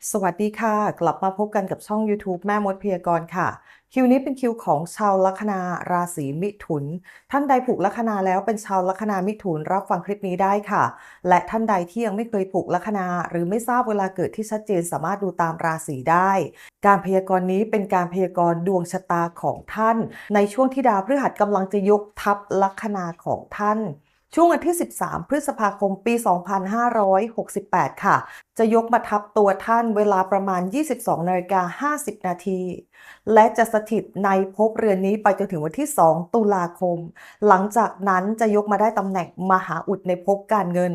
สวัสดีค่ะ กลับมาพบกันกับช่อง YouTube แม่มดพยากรณ์ค่ะ คิวนี้เป็นคิวของชาวลัคนาราศีมิถุน ท่านใดผูกลัคนาแล้วเป็นชาวลัคนามิถุนรับฟังคลิปนี้ได้ค่ะ และท่านใดที่ยังไม่เคยผูกลัคนา หรือไม่ทราบเวลาเกิดที่ชัดเจนสามารถดูตามราศีได้ การพยากรณ์นี้เป็นการพยากรณ์ดวงชะตาของท่าน ในช่วงที่ดาวพฤหัสกำลังจะยกทัพลัคนาของท่าน ช่วงวันที่ 13 พฤษภาคม ปี 2568 ค่ะ จะยกมาทับตัวท่านเวลาประมาณ 22นาฬิกา50 นาที และจะสถิตในภพเรือนนี้ไปจนถึงวันที่ 2 ตุลาคม หลังจากนั้นจะยกมาได้ตำแหน่งมหาอุดในภพการเงิน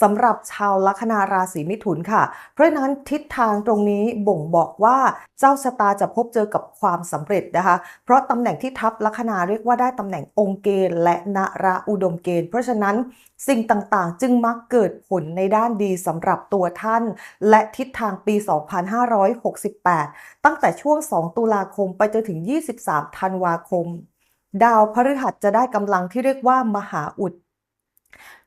สำหรับชาวลัคนาราศีมิถุนค่ะ เพราะนั้นทิศทางตรงนี้บ่งบอกว่าเจ้าชะตาจะพบเจอกับความสำเร็จนะคะ เพราะตำแหน่งที่ทับลัคนาเรียกว่าได้ตำแหน่งองค์เกณฑ์และนราอุดมเกณฑ์ เพราะฉะนั้นสิ่งต่างๆ จึงมักเกิดผลในด้านดีสำหรับตัวท่าน และทิศทางปี 2568 ตั้งแต่ช่วง 2 ตุลาคมไปจนถึง 23 ธันวาคม ดาวพฤหัสจะได้กำลังที่เรียกว่ามหาอุด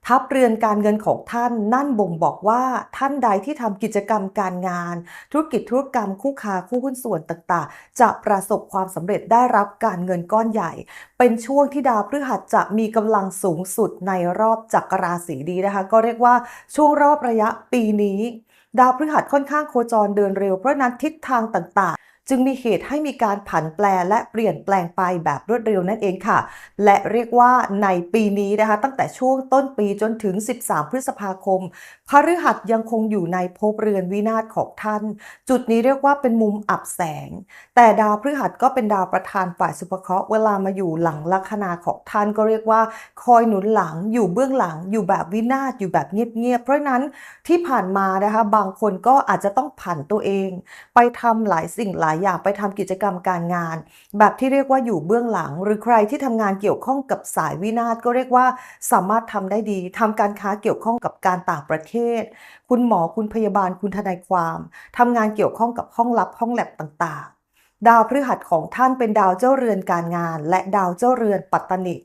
ทับเรือนการเงินของท่านนั่นบ่งบอกว่าท่านใดที่ทำกิจกรรมการงาน ธุรกิจธุรกรรมคู่ค้าคู่หุ้นส่วนต่างๆ จะประสบความสำเร็จได้รับการเงินก้อนใหญ่ เป็นช่วงที่ดาวพฤหัสจะมีกำลังสูงสุดในรอบจักรราศีนี้นะคะ ก็เรียกว่าช่วงรอบระยะปีนี้ ดาวพฤหัสค่อนข้างโคจรเดินเร็วเพราะฉะนั้นทิศทางต่างๆ จึงมีเหตุให้มีการผันแปรและเปลี่ยนแปลงไปแบบรวดเร็วนั่นเองค่ะ และเรียกว่าในปีนี้นะคะ ตั้งแต่ช่วงต้นปีจนถึง 13 พฤษภาคมพฤหัสยังคงอยู่ในภพเรือนวินาศของท่าน จุดนี้เรียกว่าเป็นมุมอับแสง แต่ดาวพฤหัสก็เป็นดาวประธานฝ่ายสุภเคราะห์เวลามาอยู่หลังลัคนาของท่านก็เรียกว่า คอยหนุนหลังอยู่เบื้องหลังอยู่แบบวินาศอยู่แบบเงียบๆเพราะนั้นที่ผ่านมานะคะบางคนก็อาจจะต้องผันตัวเอง ไปทำหลายสิ่งหลายอยากไปทำกิจกรรมการงาน แบบที่เรียกว่าอยู่เบื้องหลัง หรือใครที่ทำงานเกี่ยวข้องกับสายวินาศก็เรียกว่าสามารถทำได้ดีทำการค้าเกี่ยวข้องกับการต่างประเทศ คุณหมอคุณพยาบาลคุณทนายความทำงานเกี่ยวข้องกับห้องลับห้องแลบต่างๆ ดาวพฤหัสของท่านเป็นดาวเจ้าเรือนการงาน และดาวเจ้าเรือนปัตตนิ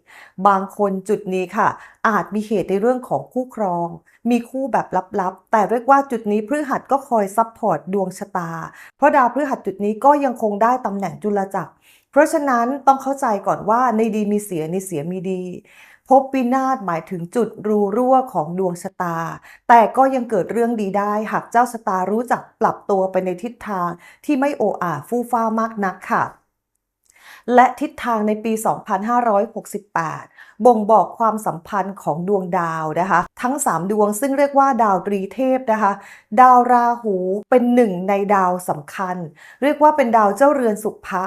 บางคนจุดนี้ค่ะ อาจมีเหตุในเรื่องของคู่ครอง มีคู่แบบลับๆ แต่เรียกว่าจุดนี้พฤหัสก็คอยซัพพอร์ตดวงชะตา เพราะดาวพฤหัสจุดนี้ก็ยังคงได้ตำแหน่งจุลจักร เพราะฉะนั้นต้องเข้าใจก่อนว่าในดีมีเสียในเสียมีดีภพวินาศหมายถึงจุดรูรั่วของดวงชะตา แต่ก็ยังเกิดเรื่องดีได้ หากเจ้าชะตารู้จักปรับตัวไปในทิศทางที่ไม่โอ้อาฟู่ฟ้ามากนักค่ะ และทิศทางในปี 2568 บ่งบอกความสัมพันธ์ของดวงดาวนะคะ ทั้ง 3 ดวงซึ่งเรียกว่าดาวตรีเทพนะคะ ดาวราหูเป็นหนึ่งในดาวสำคัญ เรียกว่าเป็นดาวเจ้าเรือนสุภะ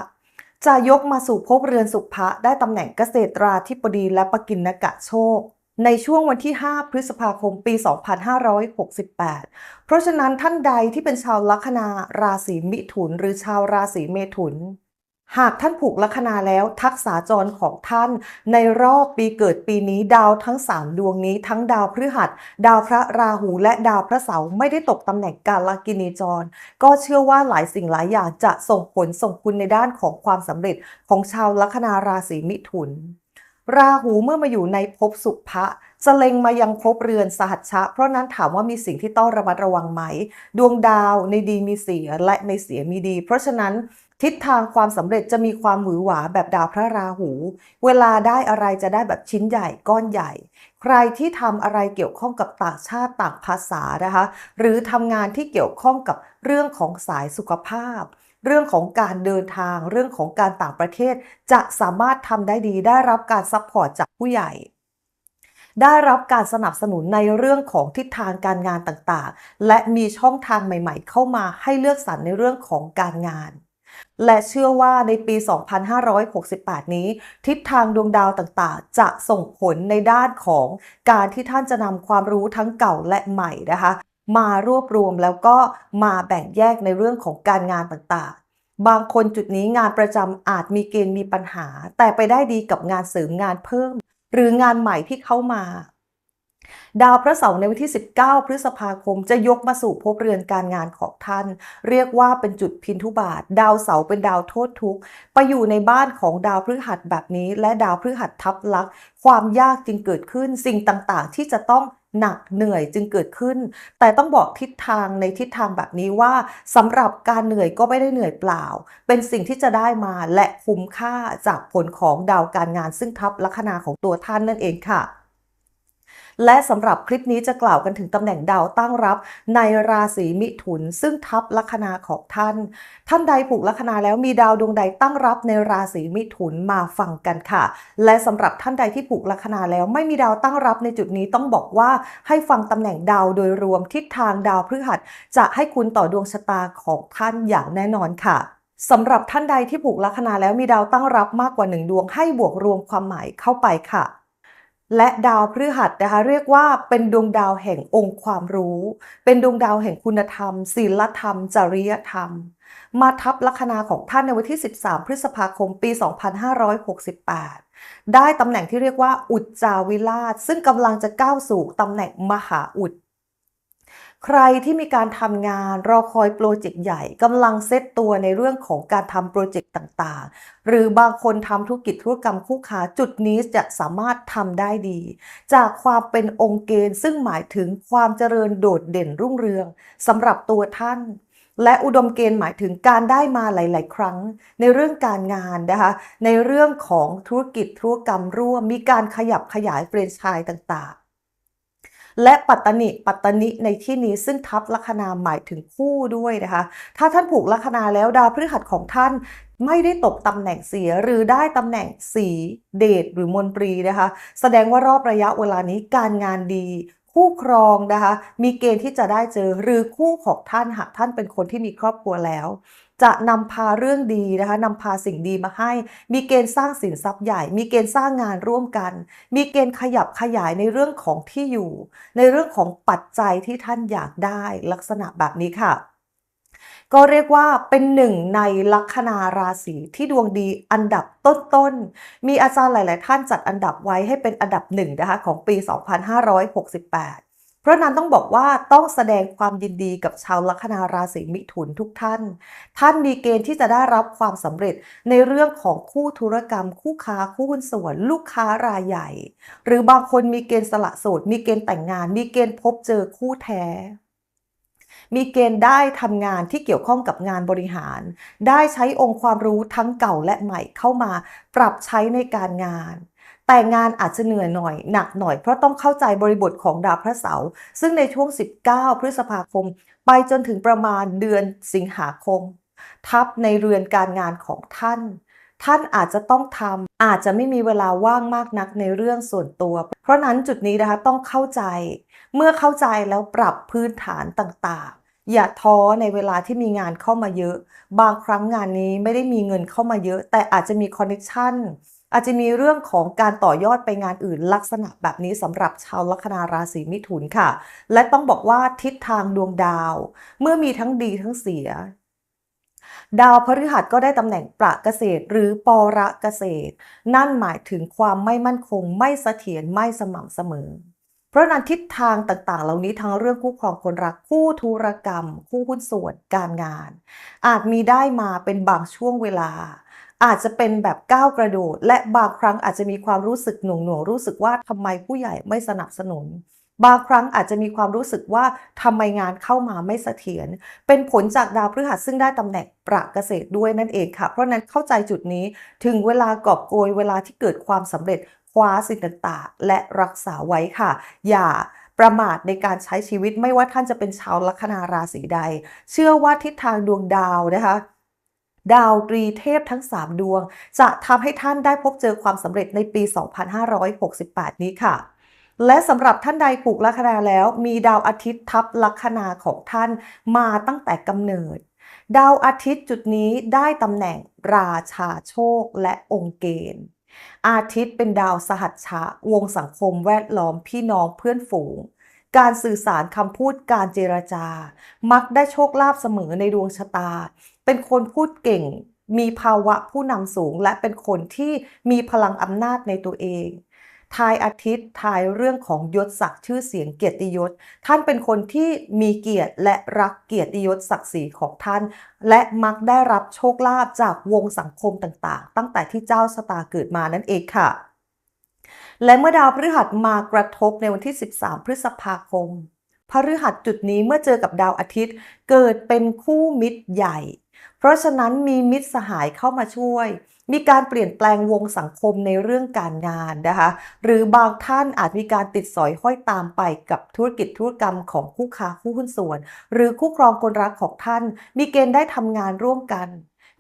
จะยกมาสู่ภพเรือนสุภะได้ตำแหน่งเกษตราธิบดีและปกินกะโชค ในช่วงวันที่ 5 พฤษภาคมปี 2568 เพราะฉะนั้นท่านใดที่เป็นชาวลัคนาราศีมิถุน หรือชาวราศีเมถุน หากท่านผูกลัคนาแล้วทักษาจรของท่านในรอบปีเกิดปีนี้ดาวทั้ง 3 ดวงนี้ทั้งดาวพฤหัส ดาวพระราหูและดาวพระเสาร์ไม่ได้ตกตำแหน่งการลกินีจร ก็เชื่อว่าหลายสิ่งหลายอย่างจะส่งผลส่งคุณในด้านของความสำเร็จของชาวลัคนาราศีมิถุน ราหูเมื่อมาอยู่ในภพสุภะจะเล็งมายังภพเรือนสหัชชะ เพราะนั้นถามว่ามีสิ่งที่ต้องระมัดระวังไหม ดวงดาวในดีมีเสียและในเสียมีดี เพราะฉะนั้น ทิศทางความสำเร็จจะมีความหวือหวาแบบดาวพระราหู เวลาได้อะไรจะได้แบบชิ้นใหญ่ก้อนใหญ่ ใครที่ทำอะไรเกี่ยวข้องกับต่างชาติต่างภาษานะคะ หรือทำงานที่เกี่ยวข้องกับเรื่องของสายสุขภาพ เรื่องของการเดินทาง เรื่องของการต่างประเทศ จะสามารถทำได้ดีได้รับการซัพพอร์ตจากผู้ใหญ่ได้รับการสนับสนุนในเรื่องของทิศทางการงานต่างๆ และมีช่องทางใหม่ ๆ เข้ามาให้เลือกสรรในเรื่องของการงาน และเชื่อว่าในปี 2568 นี้ ทิศทางดวงดาวต่างๆ จะส่งผลในด้านของการที่ท่านจะนำความรู้ทั้งเก่าและใหม่นะคะ มารวบรวมแล้วก็มาแบ่งแยกในเรื่องของการงานต่างๆ บางคนจุดนี้งานประจำอาจมีเกณฑ์มีปัญหา แต่ไปได้ดีกับงานเสริมงานเพิ่ม หรืองานใหม่ที่เข้ามา ดาวพระเสาร์ในวันที่ 19 พฤษภาคมจะยกมาสู่ภพเรือนการงานของท่าน เรียกว่าเป็นจุดพินทุบาท ดาวเสาร์เป็นดาวโทษทุกข์ไปอยู่ในบ้านของดาวพฤหัสแบบนี้ และดาวพฤหัสทับลัก ความยากจึงเกิดขึ้นสิ่งต่างๆ ที่จะต้องหนักเหนื่อยจึงเกิดขึ้น แต่ต้องบอกทิศทางในทิศทางแบบนี้ว่าสำหรับการเหนื่อยก็ไม่ได้เหนื่อยเปล่า เป็นสิ่งที่จะได้มาและคุ้มค่าจากผลของดาวการงานซึ่งทับลัคนาของตัวท่านนั่นเองค่ะ และสำหรับคลิปนี้จะกล่าวกันถึงตำแหน่งดาวตั้งรับในราศีมิถุน ซึ่งทับลัคนาของท่าน ท่านใดผูกลัคนาแล้วมีดาวดวงใดตั้งรับในราศีมิถุนมาฟังกันค่ะ และสำหรับท่านใดที่ผูกลัคนาแล้วไม่มีดาวตั้งรับในจุดนี้ต้องบอกว่าให้ฟังตำแหน่งดาวโดยรวมทิศทางดาวพฤหัส จะให้คุณต่อดวงชะตาของท่านอย่างแน่นอนค่ะสำหรับท่านใดที่ผูกลัคนาแล้วมีดาวตั้งรับมากกว่าหนึ่งดวงให้บวกรวมความหมายเข้าไปค่ะ และดาวพฤหัสนะคะเรียกว่าเป็นดวงดาวแห่งองค์ความรู้ เป็นดวงดาวแห่งคุณธรรมศีลธรรม จริยธรรม มาทับลัคนาของท่านในวันที่ 13 พฤษภาคมปี 2568 ได้ตำแหน่งที่เรียกว่าอุจจาวิราช ซึ่งกำลังจะก้าวสู่ตำแหน่งมหาอุด ใครที่มีการทำงานรอคอยโปรเจกต์ใหญ่กำลังเซตตัวในเรื่องของการทำโปรเจกต์ต่างๆ หรือบางคนทำธุรกิจธุรกรรมคู่ค้าจุดนี้จะสามารถทำได้ดี จากความเป็นองค์เกณฑ์ซึ่งหมายถึงความเจริญโดดเด่นรุ่งเรืองสำหรับตัวท่านและอุดมเกณฑ์หมายถึงการได้มาหลาย ๆ ครั้ง ในเรื่องการงานนะคะ ในเรื่องของธุรกิจธุรกรรมร่วม มีการขยับขยายเฟรนไชส์ต่าง ๆ และปัตตนิปัตตนิในที่นี้ซึ่งทับลัคนาหมายถึงคู่ด้วยนะคะ ถ้าท่านผูกลัคนาแล้วดาวพฤหัสของท่านไม่ได้ตกตำแหน่งเสียหรือได้ตำแหน่งสีเดชหรือมนตรีนะคะ แสดงว่ารอบระยะเวลานี้การงานดีคู่ครองนะคะ มีเกณฑ์ที่จะได้เจอหรือคู่ของท่านหากท่านเป็นคนที่มีครอบครัวแล้ว จะนำพาเรื่องดีนะคะนำพาสิ่งดีมาให้ มีเกณฑ์สร้างสินทรัพย์ใหญ่ มีเกณฑ์สร้างงานร่วมกัน มีเกณฑ์ขยับขยายในเรื่องของที่อยู่ ในเรื่องของปัจจัยที่ท่านอยากได้ลักษณะแบบนี้ค่ะก็เรียกว่าเป็นหนึ่งในลัคนาราศีที่ดวงดีอันดับต้นๆ มีอาจารย์หลาย ๆ ท่านจัดอันดับไว้ให้เป็นอันดับหนึ่งนะคะของปี 2568 ราะนั้นต้องบอกว่าต้องแสดงความยินดีกับชาวลัคนาราศีมิถุนทุกท่าน ท่านมีเกณฑ์ที่จะได้รับความสำเร็จในเรื่องของคู่ธุรกรรม คู่ค้าคู่หุ้นส่วน ลูกค้ารายใหญ่ หรือบางคนมีเกณฑ์สละโสด มีเกณฑ์แต่งงาน มีเกณฑ์พบเจอคู่แท้ มีเกณฑ์ได้ทำงานที่เกี่ยวข้องกับงานบริหาร ได้ใช้องค์ความรู้ทั้งเก่าและใหม่เข้ามาปรับใช้ในการงาน แต่งานอาจจะเหนื่อยหน่อยหนักหน่อยเพราะต้องเข้าใจบริบทของดาวพระเสาร์ซึ่งในช่วง 19 พฤษภาคม ไปจนถึงประมาณเดือนสิงหาคม ทับในเรือนการงานของท่าน ท่านอาจจะต้องทำอาจจะไม่มีเวลาว่างมากนักในเรื่องส่วนตัว เพราะนั้นจุดนี้นะคะต้องเข้าใจ เมื่อเข้าใจแล้วปรับพื้นฐานต่างๆอย่าท้อในเวลาที่มีงานเข้ามาเยอะ บางครั้งงานนี้ไม่ได้มีเงินเข้ามาเยอะ แต่อาจจะมีคอนเนคชั่น อาจจะมีเรื่องของการต่อยอดไปงานอื่นลักษณะแบบนี้สำหรับชาวลัคนาราศีมิถุนค่ะ และต้องบอกว่าทิศทางดวงดาว เมื่อมีทั้งดีทั้งเสีย ดาวพฤหัสก็ได้ตำแหน่งประเกษตร หรือปรเกษตร นั่นหมายถึงความไม่มั่นคง ไม่เสถียรไม่สม่ำเสมอเพราะนั้นทิศทางต่างๆ เหล่านี้ทั้งเรื่องคู่ครองคนรักคู่ธุรกรรม คู่หุ้นส่วนการงาน อาจมีได้มาเป็นบางช่วงเวลา อาจจะเป็นแบบก้าวกระโดด และบางครั้งอาจจะมีความรู้สึกหน่วงหน่วงรู้สึกว่าทำไมผู้ใหญ่ไม่สนับสนุน บางครั้งอาจจะมีความรู้สึกว่าทำไมงานเข้ามาไม่เสถียรเป็นผลจากดาวพฤหัสซึ่งได้ตำแหน่งประเกษตรด้วยนั่นเองค่ะ เพราะนั้นเข้าใจจุดนี้ถึงเวลากอบโกยเวลาที่เกิดความสำเร็จคว้าสิ่งต่างๆ และรักษาไว้ค่ะ อย่าประมาทในการใช้ชีวิตไม่ว่าท่านจะเป็นชาวลัคนาราศีใด เชื่อว่าทิศทางดวงดาวนะคะ ดาวตรีเทพทั้ง 3 ดวง จะทำให้ท่านได้พบเจอความสำเร็จในปี 2568 นี้ค่ะและสำหรับท่านใดผูกลัคนาแล้ว มีดาวอาทิตย์ทับลัคนาของท่านมาตั้งแต่กำเนิด ดาวอาทิตย์จุดนี้ได้ตำแหน่งราชาโชคและองค์เกณฑ์ อาทิตย์เป็นดาวสหัชชะ วงสังคมแวดล้อมพี่น้องเพื่อนฝูง การสื่อสารคำพูดการเจรจา มักได้โชคลาภเสมอในดวงชะตา เป็นคนพูดเก่ง มีภาวะผู้นำสูง และเป็นคนที่มีพลังอำนาจในตัวเองทายอาทิตย์ทายเรื่องของยศศักดิ์ชื่อเสียงเกียรติยศ ท่านเป็นคนที่มีเกียรติและรักเกียรติยศศักดิ์ศรีของท่าน และมักได้รับโชคลาภจากวงสังคมต่างๆ ตั้งแต่ที่เจ้าชะตาเกิดมานั่นเองค่ะ และเมื่อดาวพฤหัสมากระทบในวันที่ 13 พฤษภาคมพฤหัสจุดนี้เมื่อเจอกับดาวอาทิตย์ เกิดเป็นคู่มิตรใหญ่ เพราะฉะนั้นมีมิตรสหายเข้ามาช่วย มีการเปลี่ยนแปลงวงสังคมในเรื่องการงานนะคะ หรือบางท่านอาจมีการติดสอยห้อยตามไปกับธุรกิจธุรกรรมของคู่ค้าคู่หุ้นส่วน หรือคู่ครองคนรักของท่าน มีเกณฑ์ได้ทำงานร่วมกัน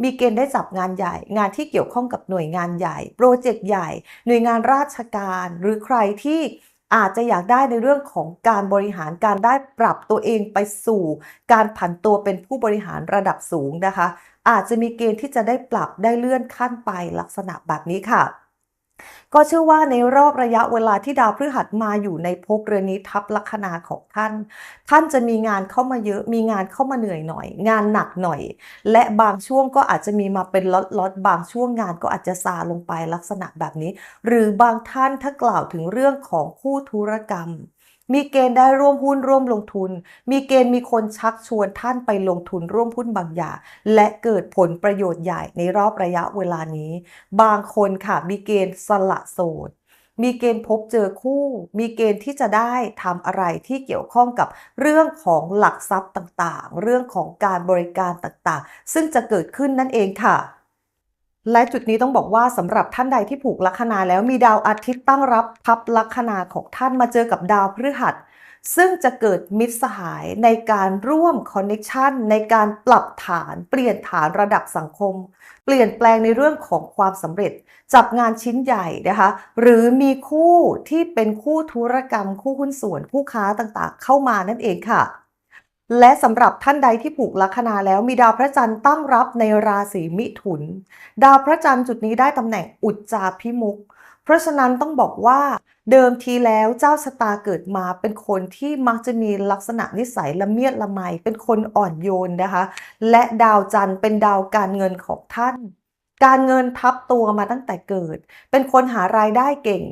มีเกณฑ์ได้จับงานใหญ่ งานที่เกี่ยวข้องกับหน่วยงานใหญ่ โปรเจกต์ใหญ่ หน่วยงานราชการ หรือใครที่ อาจจะอยากได้ในเรื่องของการบริหารการได้ปรับตัวเองไปสู่ การผันตัวเป็นผู้บริหารระดับสูงนะคะ อาจจะมีเกณฑ์ที่จะได้ปรับได้เลื่อนขั้นไปลักษณะแบบนี้ค่ะ ก็เชื่อว่าในรอบระยะเวลาที่ดาวพฤหัสมาอยู่ในภพเรือนนี้ทับลัคนาของท่าน ท่านจะมีงานเข้ามาเยอะ มีงานเข้ามาเหนื่อยหน่อย งานหนักหน่อย และบางช่วงก็อาจจะมีมาเป็นล็อตๆบางช่วงงานก็อาจจะซาลงไปลักษณะแบบนี้ หรือบางท่านถ้ากล่าวถึงเรื่องของคู่ธุรกรรม มีเกณฑ์ได้ร่วมหุ้นร่วมลงทุน มีเกณฑ์มีคนชักชวนท่านไปลงทุนร่วมหุ้นบางอย่าง และเกิดผลประโยชน์ใหญ่ในรอบระยะเวลานี้ บางคนค่ะมีเกณฑ์สละโสดมีเกณฑ์พบเจอคู่ มีเกณฑ์ที่จะได้ทำอะไรที่เกี่ยวข้องกับเรื่องของหลักทรัพย์ต่างๆ เรื่องของการบริการต่างๆ ซึ่งจะเกิดขึ้นนั่นเองค่ะ และจุดนี้ต้องบอกว่าสำหรับท่านใดที่ผูกลัคนาแล้วมีดาวอาทิตย์ตั้งรับทับลัคนาของท่านมาเจอกับดาวพฤหัส ซึ่งจะเกิดมิตรสหายในการร่วมคอนเน c ชันในการปรับฐาน เปลี่ยนฐานระดับสังคม เปลี่ยนแปลงในเรื่องของความสำเร็จ จับงานชิ้นใหญ่นะคะ หรือมีคู่ที่เป็นคู่ธุรกรรม คู่หุ้นส่วนคู่ค้าต่างๆ เข้ามานั่นเองค่ะ และสำหรับท่านใดที่ผูกลัคนาแล้วมีดาวพระจันทร์ตั้งรับในราศีมิถุน ดาวพระจันทร์จุดนี้ได้ตำแหน่งอุจจาพิมุก เพราะฉะนั้นต้องบอกว่าเดิมทีแล้วเจ้าชะตาเกิดมาเป็นคนที่มักจะมีลักษณะนิสัยละเมียดละไม เป็นคนอ่อนโยนนะคะ และดาวจันทร์เป็นดาวการเงินของท่าน การเงินทับตัวมาตั้งแต่เกิด เป็นคนหารายได้เก่ง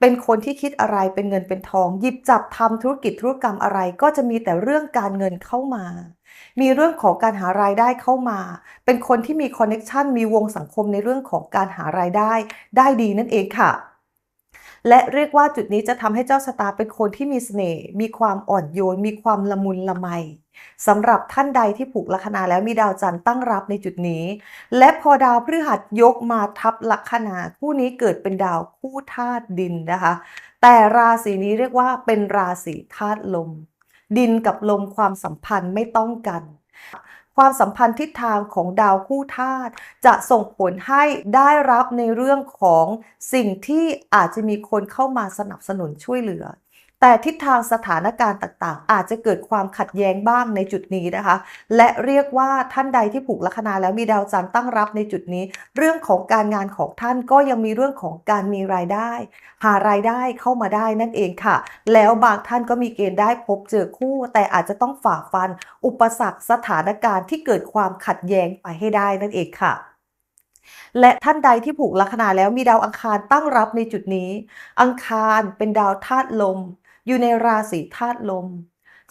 เป็นคนที่คิดอะไรเป็นเงินเป็นทอง หยิบจับทำธุรกิจธุรกรรมอะไร ก็จะมีแต่เรื่องการเงินเข้ามา มีเรื่องของการหารายได้เข้ามา เป็นคนที่มีคอนเน็ชันมีวงสังคมในเรื่องของการหารายได้ ได้ดีนั่นเองค่ะ และเรียกว่าจุดนี้จะทำให้เจ้าชะตาเป็นคนที่มีเสน่ห์มีความอ่อนโยน มีความละมุนละไมสำหรับท่านใดที่ผูกลัคนาแล้วมีดาวจันทร์ตั้งรับในจุดนี้ และพอดาวพฤหัสยกมาทับลัคนาคู่นี้เกิดเป็นดาวคู่ธาตุดินนะคะ แต่ราศีนี้เรียกว่าเป็นราศีธาตุลม ดินกับลมความสัมพันธ์ไม่ต้องกัน ความสัมพันธ์ทิศทางของดาวคู่ธาตุจะส่งผลให้ได้รับในเรื่องของสิ่งที่อาจจะมีคนเข้ามาสนับสนุนช่วยเหลือ แต่ทิศทางสถานการณ์ต่างๆ อาจจะเกิดความขัดแย้งบ้างในจุดนี้นะคะ และเรียกว่าท่านใดที่ผูกลัคนาแล้วมีดาวจันทร์ตั้งรับในจุดนี้ เรื่องของการงานของท่านก็ยังมีเรื่องของการมีรายได้ หารายได้เข้ามาได้นั่นเองค่ะ แล้วบางท่านก็มีเกณฑ์ได้พบเจอคู่ แต่อาจจะต้องฝ่าฟัน อุปสรรคสถานการณ์ที่เกิดความขัดแย้งไปให้ได้นั่นเองค่ะและท่านใดที่ผูกลัคนาแล้วมีดาวอังคารตั้งรับในจุดนี้ อังคารเป็นดาวธาตุลม อยู่ในราศีธาตุลม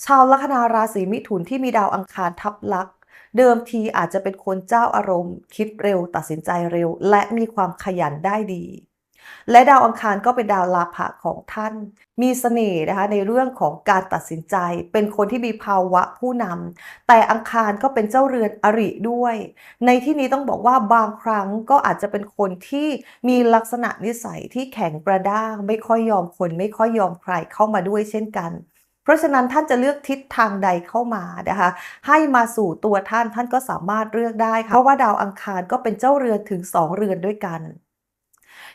ชาวลัคนาราศีมิถุนที่มีดาวอังคารทับลักษเดิมทีอาจจะเป็นคนเจ้าอารมณ์ คิดเร็วตัดสินใจเร็ว และมีความขยันได้ดี และดาวอังคารก็เป็นดาวลาภะของท่าน มีเสน่ห์นะคะในเรื่องของการตัดสินใจ เป็นคนที่มีภาวะผู้นำแต่อังคารก็เป็นเจ้าเรือนอริด้วย ในที่นี้ต้องบอกว่าบางครั้งก็อาจจะเป็นคนที่มีลักษณะนิสัยที่แข็งกระด้าง ไม่ค่อยยอมคน ไม่ค่อยยอมใครเข้ามาด้วยเช่นกันเพราะฉะนั้นท่านจะเลือกทิศทางใดเข้ามานะคะ ให้มาสู่ตัวท่านท่านก็สามารถเลือกได้ค่ะเพราะว่าดาวอังคารก็เป็นเจ้าเรือนถึง 2 เรือนด้วยกัน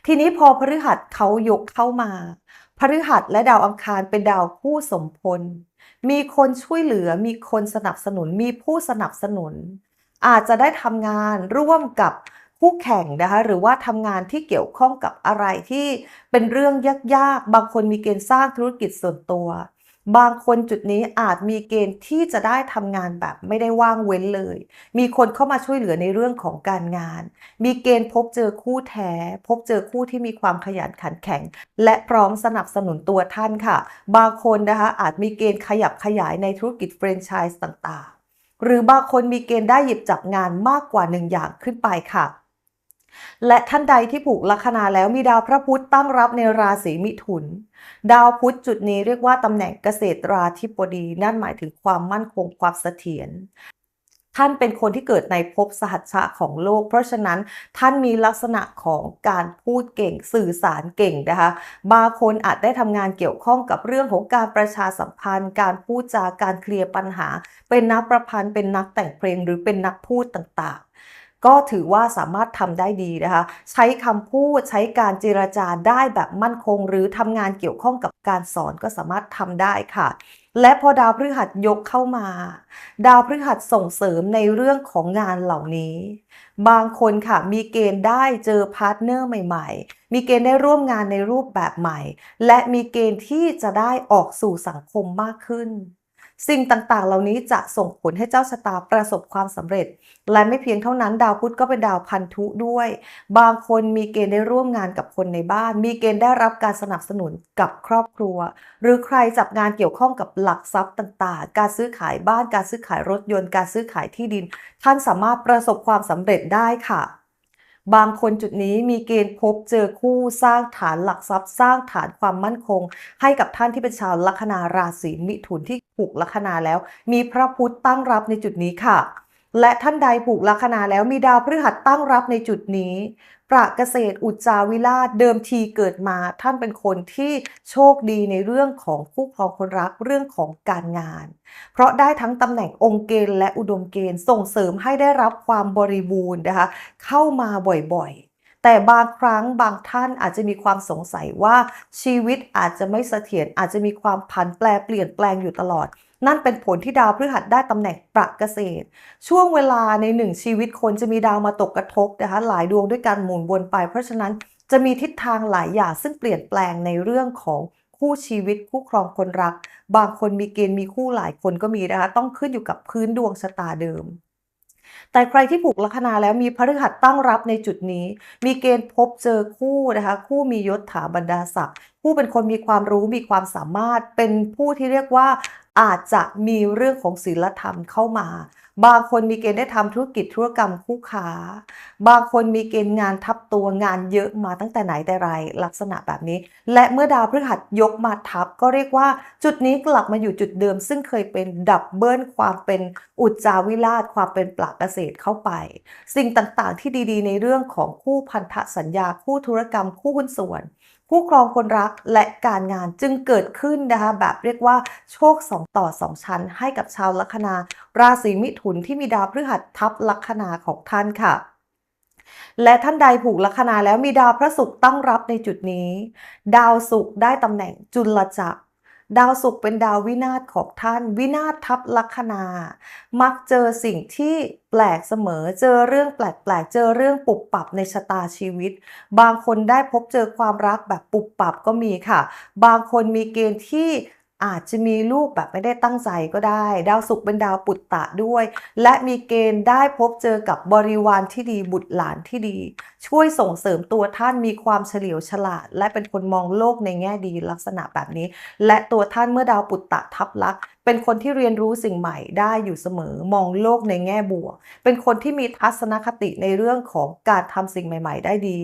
ทีนี้พอพฤหัสเขายกเข้ามา พฤหัสและดาวอังคารเป็นดาวคู่สมพล มีคนช่วยเหลือ มีคนสนับสนุน มีผู้สนับสนุน อาจจะได้ทำงานร่วมกับคู่แข่งนะคะหรือว่าทำงานที่เกี่ยวข้องกับอะไรที่เป็นเรื่องยากๆ บางคนมีเกณฑ์สร้างธุรกิจส่วนตัว บางคนจุดนี้อาจมีเกณฑ์ที่จะได้ทำงานแบบไม่ได้ว่างเว้นเลย มีคนเข้ามาช่วยเหลือในเรื่องของการงาน มีเกณฑ์พบเจอคู่แท้ พบเจอคู่ที่มีความขยันขันแข็ง และพร้อมสนับสนุนตัวท่านค่ะ บางคนนะคะอาจมีเกณฑ์ขยับขยายในธุรกิจแฟรนไชส์ต่างๆ หรือบางคนมีเกณฑ์ได้หยิบจับงานมากกว่าหนึ่งอย่างขึ้นไปค่ะ และท่านใดที่ผูกลัคนาแล้วมีดาวพระพุธตั้งรับในราศีมิถุน ดาวพุธจุดนี้เรียกว่าตำแหน่งเกษตราธิบดี นั่นหมายถึงความมั่นคงความเสถียรท่านเป็นคนที่เกิดในภพสหัชชะของโลก เพราะฉะนั้นท่านมีลักษณะของการพูดเก่งสื่อสารเก่งนะคะ บางคนอาจได้ทำงานเกี่ยวข้องกับเรื่องของการประชาสัมพันธ์ การพูดจาการเคลียร์ปัญหา เป็นนักประพันธ์เป็นนักแต่งเพลงหรือเป็นนักพูดต่างๆ ก็ถือว่าสามารถทำได้ดีนะคะ ใช้คำพูดใช้การเจรจาได้แบบมั่นคง หรือทำงานเกี่ยวข้องกับการสอนก็สามารถทำได้ค่ะ และพอดาวพฤหัสยกเข้ามา ดาวพฤหัสส่งเสริมในเรื่องของงานเหล่านี้ บางคนค่ะมีเกณฑ์ได้เจอพาร์ทเนอร์ใหม่ๆ มีเกณฑ์ได้ร่วมงานในรูปแบบใหม่ และมีเกณฑ์ที่จะได้ออกสู่สังคมมากขึ้น สิ่งต่างๆ เหล่านี้จะส่งผลให้เจ้าชะตาประสบความสำเร็จ และไม่เพียงเท่านั้นดาวพุธก็เป็นดาวพันธุด้วย บางคนมีเกณฑ์ได้ร่วมงานกับคนในบ้าน มีเกณฑ์ได้รับการสนับสนุนกับครอบครัว หรือใครจับงานเกี่ยวข้องกับหลักทรัพย์ต่างๆ การซื้อขายบ้าน การซื้อขายรถยนต์ การซื้อขายที่ดิน ท่านสามารถประสบความสำเร็จได้ค่ะ บางคนจุดนี้มีเกณฑ์พบเจอคู่สร้างฐานหลักทรัพย์สร้างฐานความมั่นคง ให้กับท่านที่เป็นชาวลัคนาราศีมิถุนที่ผูกลัคนาแล้ว มีพระพุธตั้งรับในจุดนี้ค่ะ และท่านใดผูกลัคนาแล้วมีดาวพฤหัสตั้งรับในจุดนี้ ประเกษตรอุจจาวิราชเดิมทีเกิดมา ท่านเป็นคนที่โชคดีในเรื่องของคู่ครองคนรักเรื่องของการงาน เพราะได้ทั้งตำแหน่งองค์เกณฑ์และอุดมเกณฑ์ส่งเสริมให้ได้รับความบริบูรณ์นะคะเข้ามาบ่อยๆ แต่บางครั้งบางท่านอาจจะมีความสงสัยว่าชีวิตอาจจะไม่เสถียรอาจจะมีความผันแปรเปลี่ยนแปลงอยู่ตลอด นั่นเป็นผลที่ดาวพฤหัสได้ตำแหน่งประเกษตร ช่วงเวลาในหนึ่งชีวิตคนจะมีดาวมาตกกระทบนะคะหลายดวงด้วยกันหมุนวนไป เพราะฉะนั้นจะมีทิศทางหลายอย่างซึ่งเปลี่ยนแปลงในเรื่องของคู่ชีวิตคู่ครองคนรัก บางคนมีเกณฑ์มีคู่หลายคนก็มีนะคะต้องขึ้นอยู่กับพื้นดวงชะตาเดิม แต่ใครที่ผูกลัคนาแล้วมีพฤหัสตั้งรับในจุดนี้ มีเกณฑ์พบเจอคู่นะคะคู่มียศถาบรรดาศักดิ์ผู้เป็นคนมีความรู้มีความสามารถเป็นผู้ที่เรียกว่า อาจจะมีเรื่องของศีลธรรมเข้ามา บางคนมีเกณฑ์ได้ทำธุรกิจธุรกรรมคู่ค้า บางคนมีเกณฑ์งานทับตัวงานเยอะมาตั้งแต่ไหนแต่ไรลักษณะแบบนี้ และเมื่อดาวพฤหัสยกมาทับ ก็เรียกว่าจุดนี้กลับมาอยู่จุดเดิม ซึ่งเคยเป็นดับเบิลความเป็นอุจจาวิราชความเป็นปลักเกษตรเข้าไป สิ่งต่างๆที่ดีๆ ในเรื่องของคู่พันธสัญญาคู่ธุรกรรมคู่หุ้นส่วน คู่ครองคนรักและการงานจึงเกิดขึ้นนะคะแบบเรียกว่าโชค 2 ต่อ 2 ชั้น ให้กับชาวลัคนา ราศีมิถุนที่มีดาวพฤหัสทับลัคนาของท่านค่ะและท่านใดผูกลัคนาแล้วมีดาวพระศุกร์ตั้งรับในจุดนี้ ดาวศุกร์ได้ตำแหน่งจุลจักร ดาวศุกร์เป็นดาววินาศของท่าน วินาศทับลัคนา มักเจอสิ่งที่แปลกเสมอ เจอเรื่องแปลกๆ เจอเรื่องปุบปับในชะตาชีวิต บางคนได้พบเจอความรักแบบปุบปับก็มีค่ะ บางคนมีเกณฑ์ที่ อาจจะมีลูกแบบไม่ได้ตั้งใจก็ได้ ดาวศุกร์เป็นดาวปุตตะด้วย และมีเกณฑ์ได้พบเจอกับบริวารที่ดีบุตรหลานที่ดี ช่วยส่งเสริมตัวท่านมีความเฉลียวฉลาด และเป็นคนมองโลกในแง่ดีลักษณะแบบนี้ และตัวท่านเมื่อดาวปุตตะทับลักษเป็นคนที่เรียนรู้สิ่งใหม่ได้อยู่เสมอ มองโลกในแง่บวก เป็นคนที่มีทัศนคติในเรื่องของการทำสิ่งใหม่ ๆ ได้ดี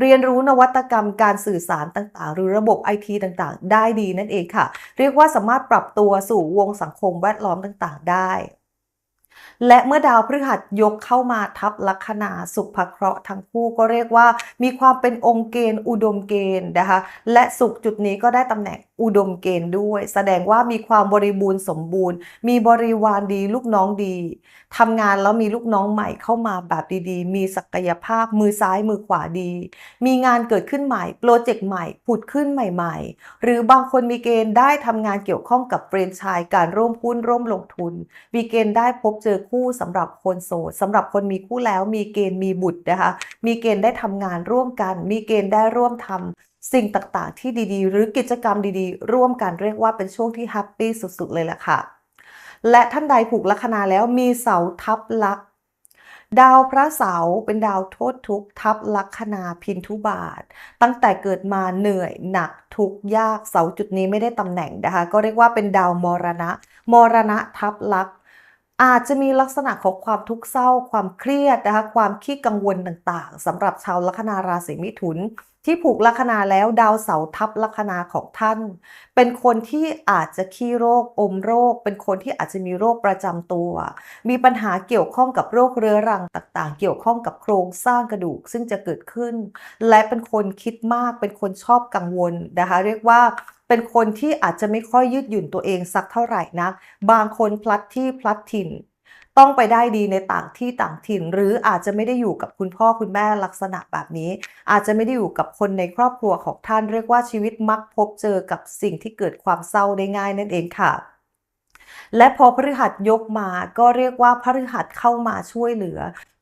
เรียนรู้นวัตกรรมการสื่อสารต่างๆ หรือระบบไอทีต่างๆ ได้ดีนั่นเองค่ะ เรียกว่าสามารถปรับตัวสู่วงสังคมแวดล้อมต่างๆ ได้และเมื่อดาวพฤหัสยกเข้ามาทับลัคนาสุภเคราะห์ทั้งคู่ก็เรียกว่า มีความเป็นองค์เกณฑ์ อุดมเกณฑ์นะคะ และสุขจุดนี้ก็ได้ตำแหน่งอุดมเกณฑ์ด้วย แสดงว่ามีความบริบูรณ์สมบูรณ์ มีบริวารดีลูกน้องดี ทำงานแล้วมีลูกน้องใหม่เข้ามาแบบดีๆ มีศักยภาพมือซ้ายมือขวาดี มีงานเกิดขึ้นใหม่ โปรเจกต์ใหม่ผุดขึ้นใหม่ๆ หรือบางคนมีเกณฑ์ได้ทำงานเกี่ยวข้องกับเฟรนไชส์การร่วมหุ้นร่วมลงทุน มีเกณฑ์ได้พบเจอคู่สำหรับคนโสดสำหรับคนมีคู่แล้วมีเกณฑ์มีบุตรนะคะมีเกณฑ์ได้ทำงานร่วมกัน มีเกณฑ์ได้ร่วมทำสิ่งต่างๆ ที่ดีๆ หรือกิจกรรมดีๆ ร่วมกันเรียกว่าเป็นช่วงที่แฮปปี้สุดๆ เลยแหละค่ะ และท่านใดผูกลัคนาแล้วมีเสาทับลัก ดาวพระเสาเป็นดาวโทษทุกทับลัคนาพินทุบาท ตั้งแต่เกิดมาเหนื่อยหนักทุกยากเสาจุดนี้ไม่ได้ตำแหน่งนะคะ ก็เรียกว่าเป็นดาวมรณะ มรณะทับลักษ อาจจะมีลักษณะของความทุกข์เศร้า ความเครียดนะคะความขี้กังวลต่างๆสำหรับชาวลัคนาราศีมิถุน ที่ผูกลัคนาแล้วดาวเสาทับลัคนาของท่าน เป็นคนที่อาจจะขี้โรคอมโรค เป็นคนที่อาจจะมีโรคประจำตัว มีปัญหาเกี่ยวข้องกับโรคเรื้อรังต่างๆ เกี่ยวข้องกับโครงสร้างกระดูกซึ่งจะเกิดขึ้น และเป็นคนคิดมากเป็นคนชอบกังวลนะคะเรียกว่า เป็นคนที่อาจจะไม่ค่อยยืดหยุ่นตัวเองสักเท่าไหร่นัก บางคนพลัดที่พลัดถิ่น ต้องไปได้ดีในต่างที่ต่างถิ่น หรืออาจจะไม่ได้อยู่กับคุณพ่อคุณแม่ลักษณะแบบนี้ อาจจะไม่ได้อยู่กับคนในครอบครัวของท่านเรียกว่าชีวิตมักพบเจอกับสิ่งที่เกิดความเศร้าได้ง่ายนั่นเองค่ะและพอพฤหัสยกมาก็เรียกว่าพฤหัสเข้ามาช่วยเหลือ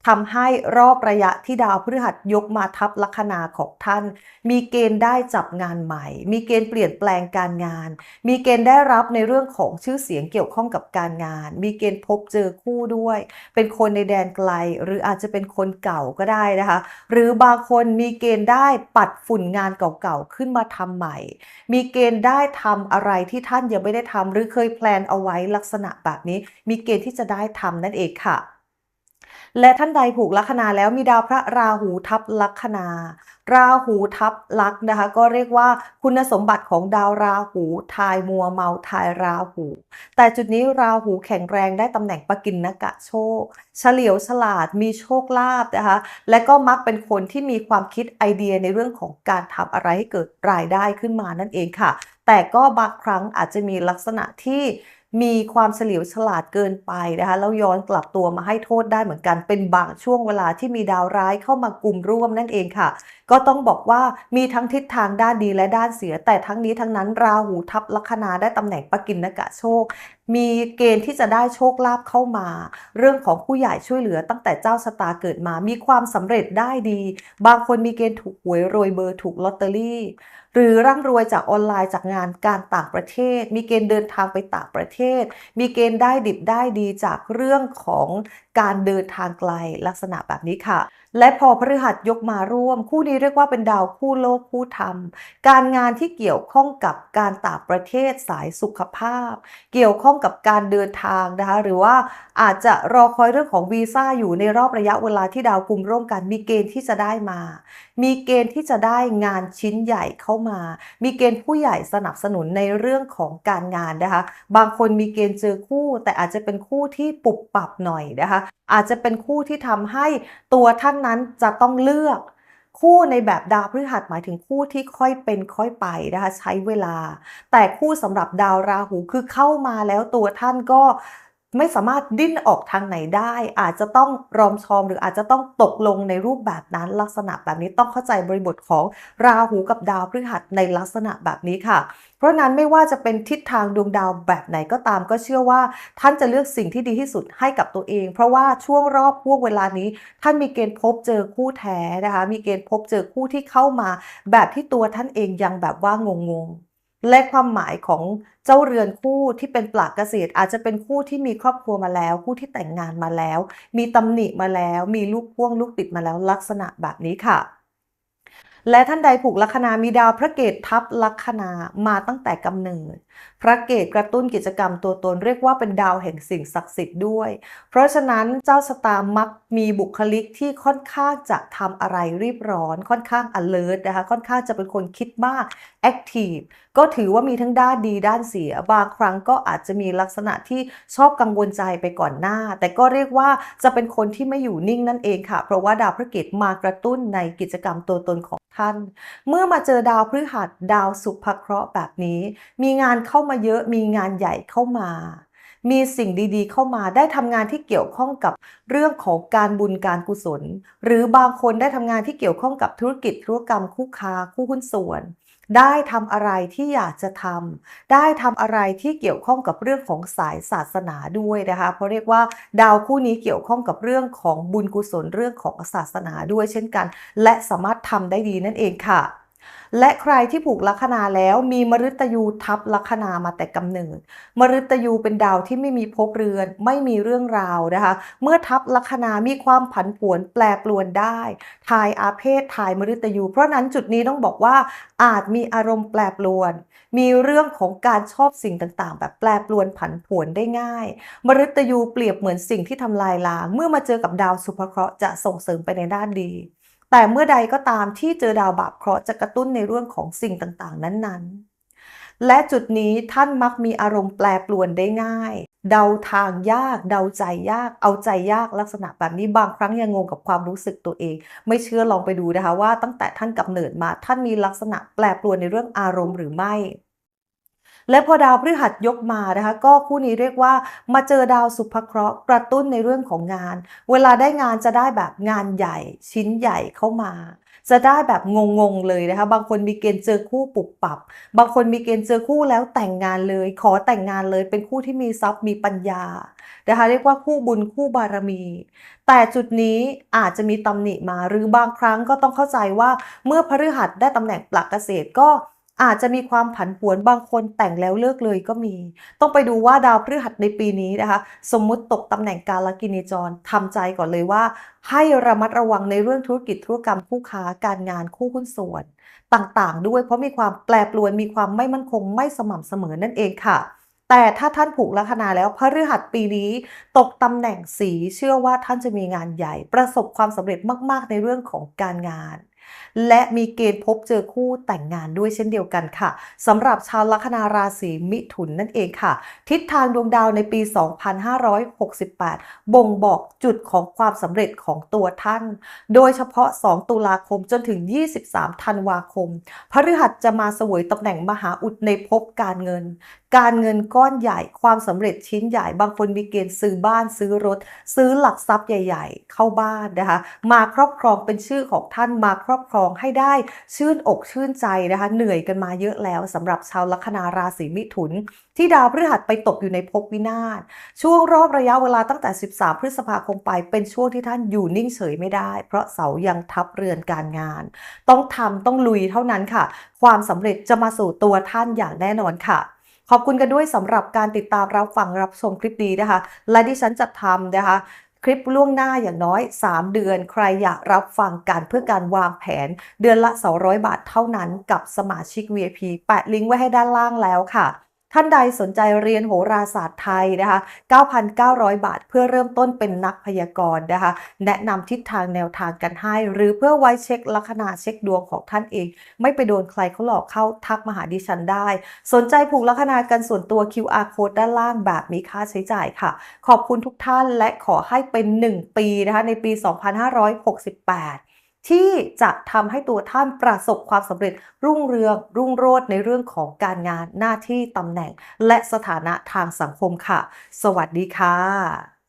ทำให้รอบระยะที่ดาวพฤหัสยกมาทับลัคนาของท่าน มีเกณฑ์ได้จับงานใหม่ มีเกณฑ์เปลี่ยนแปลงการงาน มีเกณฑ์ได้รับในเรื่องของชื่อเสียงเกี่ยวข้องกับการงาน มีเกณฑ์พบเจอคู่ด้วย เป็นคนในแดนไกล หรืออาจจะเป็นคนเก่าก็ได้นะคะ หรือบางคนมีเกณฑ์ได้ปัดฝุ่นงานเก่าๆขึ้นมาทำใหม่ มีเกณฑ์ได้ทำอะไรที่ท่านยังไม่ได้ทำหรือเคยแพลนเอาไว้ลักษณะแบบนี้ มีเกณฑ์ที่จะได้ทำนั่นเองค่ะ และท่านใดผูกลัคนาแล้วมีดาวพระราหูทับลัคนา ราหูทับลักนะคะ ก็เรียกว่าคุณสมบัติของดาวราหูทายมัวเมาทายราหู แต่จุดนี้ราหูแข็งแรงได้ตำแหน่งปกินนกะโชค เฉลียวฉลาดมีโชคลาภนะคะ และก็มักเป็นคนที่มีความคิดไอเดียในเรื่องของการทำอะไรให้เกิดรายได้ขึ้นมานั่นเองค่ะ แต่ก็บางครั้งอาจจะมีลักษณะที่ มีความเฉลียวฉลาดเกินไปนะคะแล้วย้อนกลับตัวมาให้โทษได้เหมือนกัน เป็นบางช่วงเวลาที่มีดาวร้ายเข้ามากลุ่มร่วมนั่นเองค่ะ ก็ต้องบอกว่ามีทั้งทิศทางด้านดีและด้านเสีย แต่ทั้งนี้ทั้งนั้นราหูทับลัคนาได้ตำแหน่งปกินนกะโชค มีเกณฑ์ที่จะได้โชคลาภเข้ามา เรื่องของผู้ใหญ่ช่วยเหลือตั้งแต่เจ้าชะตาเกิดมา มีความสำเร็จได้ดี บางคนมีเกณฑ์ถูกหวยรวยเบอร์ถูกลอตเตอรี่ หรือร่ำรวยจากออนไลน์จากงานการต่างประเทศ มีเกณฑ์เดินทางไปต่างประเทศ มีเกณฑ์ได้ดิบได้ดีจากเรื่องของการเดินทางไกลลักษณะแบบนี้ค่ะ และพอพฤหัสยกมาร่วม คู่นี้เรียกว่าเป็นดาวคู่โลกคู่ธรรม การงานที่เกี่ยวข้องกับการต่างประเทศสายสุขภาพ เกี่ยวข้องกับการเดินทางนะคะหรือว่าอาจจะรอคอยเรื่องของวีซ่าอยู่ในรอบระยะเวลาที่ดาวกลุ่มร่วมกัน มีเกณฑ์ที่จะได้มา มีเกณฑ์ที่จะได้งานชิ้นใหญ่เข้ามา มีเกณฑ์ผู้ใหญ่สนับสนุนในเรื่องของการงานนะคะ บางคนมีเกณฑ์เจอคู่ แต่อาจจะเป็นคู่ที่ปรับปรับหน่อยนะคะอาจจะเป็นคู่ที่ทำให้ตัวท่านนั้นจะต้องเลือก คู่ในแบบดาวพฤหัสหมายถึงคู่ที่ค่อยเป็นค่อยไปนะคะใช้เวลา แต่คู่สำหรับดาวราหูคือเข้ามาแล้วตัวท่านก็ ไม่สามารถดิ้นออกทางไหนได้ อาจจะต้องรอมชอมหรืออาจจะต้องตกลงในรูปแบบนั้นลักษณะแบบนี้ต้องเข้าใจบริบทของราหูกับดาวพฤหัสในลักษณะแบบนี้ค่ะ เพราะนั้นไม่ว่าจะเป็นทิศทางดวงดาวแบบไหนก็ตาม ก็เชื่อว่าท่านจะเลือกสิ่งที่ดีที่สุดให้กับตัวเอง เพราะว่าช่วงรอบพวกเวลานี้ ท่านมีเกณฑ์พบเจอคู่แท้นะคะ มีเกณฑ์พบเจอคู่ที่เข้ามา แบบที่ตัวท่านเองยังแบบว่างงๆ และความหมายของเจ้าเรือนคู่ที่เป็นปลากเกษตรอาจจะเป็นคู่ที่มีครอบครัวมาแล้ว คู่ที่แต่งงานมาแล้ว มีตำหนิมาแล้ว มีลูกพ่วงลูกติดมาแล้วลักษณะแบบนี้ค่ะ และท่านใดผูกลัคนามีดาวพระเกตทับลัคนามาตั้งแต่กำเนิดพระเกตกระตุ้นกิจกรรมตัวตนเรียกว่าเป็นดาวแห่งสิ่งศักดิ์สิทธิ์ด้วย เพราะฉะนั้นเจ้าสตาร์มักมีบุคลิกที่ค่อนข้างจะทำอะไรรีบร้อน ค่อนข้าง alert นะคะ ค่อนข้างจะเป็นคนคิดมาก active ก็ถือว่ามีทั้งด้านดีด้านเสีย บางครั้งก็อาจจะมีลักษณะที่ชอบกังวลใจไปก่อนหน้า แต่ก็เรียกว่าจะเป็นคนที่ไม่อยู่นิ่งนั่นเองค่ะ เพราะว่าดาวพระเกตมากระตุ้นในกิจกรรมตัวตนของท่าน เมื่อมาเจอดาวพฤหัสดาวสุภเคราะห์แบบนี้ มีงานเข้ามาเยอะมีงานใหญ่เข้ามา มีสิ่งดีๆ เข้ามาได้ทำงานที่เกี่ยวข้องกับเรื่องของการบุญการกุศล หรือบางคนได้ทำงานที่เกี่ยวข้องกับธุรกิจธุรกรรมคู่ค้าคู่หุ้นส่วนได้ทำอะไรที่อยากจะทำ ได้ทำอะไรที่เกี่ยวข้องกับเรื่องของสายศาสนาด้วยนะคะ เพราะเรียกว่าดาวคู่นี้เกี่ยวข้องกับเรื่องของบุญกุศลเรื่องของศาสนาด้วยเช่นกัน และสามารถทำได้ดีนั่นเองค่ะ และใครที่ผูกลัคนาแล้วมีมฤตยูทับลัคนามาแต่กำเนิด มฤตยูเป็นดาวที่ไม่มีภพเรือน ไม่มีเรื่องราวนะคะ เมื่อทับลัคนามีความผันผวนแปรปรวนได้ทายอาเพศทายมฤตยู เพราะนั้นจุดนี้ต้องบอกว่าอาจมีอารมณ์แปรปรวน มีเรื่องของการชอบสิ่งต่างๆ แบบแปรปรวนผันผวนได้ง่าย มฤตยูเปรียบเหมือนสิ่งที่ทำลายล้าง เมื่อมาเจอกับดาวสุภเคราะห์จะส่งเสริมไปในด้านดี แต่เมื่อใดก็ตามที่เจอดาวบาปเคราะห์จะกระตุ้นในเรื่องของสิ่งต่างๆ นั้นๆ และจุดนี้ท่านมักมีอารมณ์แปรปรวนได้ง่าย เดาทางยาก เดาใจยาก เอาใจยากลักษณะแบบนี้บางครั้งยังงงกับความรู้สึกตัวเอง ไม่เชื่อลองไปดูนะคะว่าตั้งแต่ท่านกำเนิดมาท่านมีลักษณะแปรปรวนในเรื่องอารมณ์หรือไม่ และพอดาวพฤหัสยกมานะคะก็คู่นี้เรียกว่ามาเจอดาวสุภเคราะห์กระตุ้นในเรื่องของงาน เวลาได้งานจะได้แบบงานใหญ่ ชิ้นใหญ่เข้ามา จะได้แบบงงๆเลยนะคะ บางคนมีเกณฑ์เจอคู่ปุบปับ บางคนมีเกณฑ์เจอคู่แล้วแต่งงานเลย ขอแต่งงานเลยเป็นคู่ที่มีทรัพย์มีปัญญานะคะเรียกว่าคู่บุญคู่บารมี แต่จุดนี้อาจจะมีตำหนิมาหรือบางครั้งก็ต้องเข้าใจว่าเมื่อพฤหัสได้ตำแหน่งปลักเกษตรก็ อาจจะมีความผันผวนบางคนแต่งแล้วเลิกเลยก็มี ต้องไปดูว่าดาวพฤหัสในปีนี้นะคะ สมมุติตกตำแหน่งการลกินีจรทำใจก่อนเลยว่า ให้ระมัดระวังในเรื่องธุรกิจธุรกรรมคู่ค้าการงานคู่หุ้นส่วน ต่างๆ ด้วยเพราะมีความแปรปรวนมีความไม่มั่นคงไม่สม่ำเสมอนั่นเองค่ะแต่ถ้าท่านผูกลัคนาแล้วพฤหัสปีนี้ ตกตำแหน่งสีเชื่อว่าท่านจะมีงานใหญ่ ประสบความสำเร็จมาก ๆ ในเรื่องของการงาน และมีเกณฑ์พบเจอคู่แต่งงานด้วยเช่นเดียวกันค่ะสำหรับชาวลัคนาราศีมิถุนนั่นเองค่ะ ทิศทางดวงดาวในปี 2568 บ่งบอกจุดของความสำเร็จของตัวท่าน โดยเฉพาะ 2 ตุลาคมจนถึง 23 ธันวาคม พฤหัสจะมาสวยตำแหน่งมหาอุดในภพการเงิน การเงินก้อนใหญ่ความสำเร็จชิ้นใหญ่บางคนมีเกณฑ์ซื้อบ้านซื้อรถ ซื้อหลักทรัพย์ใหญ่ ๆ เข้าบ้านนะคะ มาครอบครองเป็นชื่อของท่านมาครอบครองให้ได้ชื่นอกชื่นใจนะคะ เหนื่อยกันมาเยอะแล้วสำหรับชาวลัคนาราศีมิถุน ที่ดาวพฤหัสไปตกอยู่ในภพวินาศช่วงรอบระยะเวลาตั้งแต่ 13 พฤษภาคมไปเป็นช่วงที่ท่านอยู่นิ่งเฉยไม่ได้ เพราะเสายังทับเรือนการงาน ต้องทำต้องลุยเท่านั้นค่ะ ความสำเร็จจะมาสู่ตัวท่านอย่างแน่นอนค่ะขอบคุณกันด้วยสำหรับการติดตามรับฟังรับชมคลิปนี้นะคะ และดิฉันจะทำนะคะ คลิปล่วงหน้าอย่างน้อย 3 เดือน ใครอยากรับฟังการเพื่อการวางแผน เดือนละ 200 บาทเท่านั้นกับสมาชิก VIP แปะลิงก์ไว้ให้ด้านล่างแล้วค่ะ ท่านใดสนใจเรียนโหราศาสตร์ไทยนะคะ 9,900 บาท เพื่อเริ่มต้นเป็นนักพยากรณ์นะคะ แนะนำทิศทางแนวทางกันให้ หรือเพื่อไว้เช็คลัคนาเช็คดวงของท่านเอง ไม่ไปโดนใครเขาหลอกเข้าทักมาหาดิฉันได้ สนใจผูกลัคนากันส่วนตัว QR code ด้านล่างแบบมีค่าใช้จ่ายค่ะ ขอบคุณทุกท่านและขอให้เป็น 1 ปีนะคะในปี 2568 ที่จะทำให้ตัวท่านประสบความสำเร็จรุ่งเรืองรุ่งโรจน์ในเรื่องของการงานหน้าที่ตำแหน่ง และสถานะทางสังคมค่ะ สวัสดีค่ะ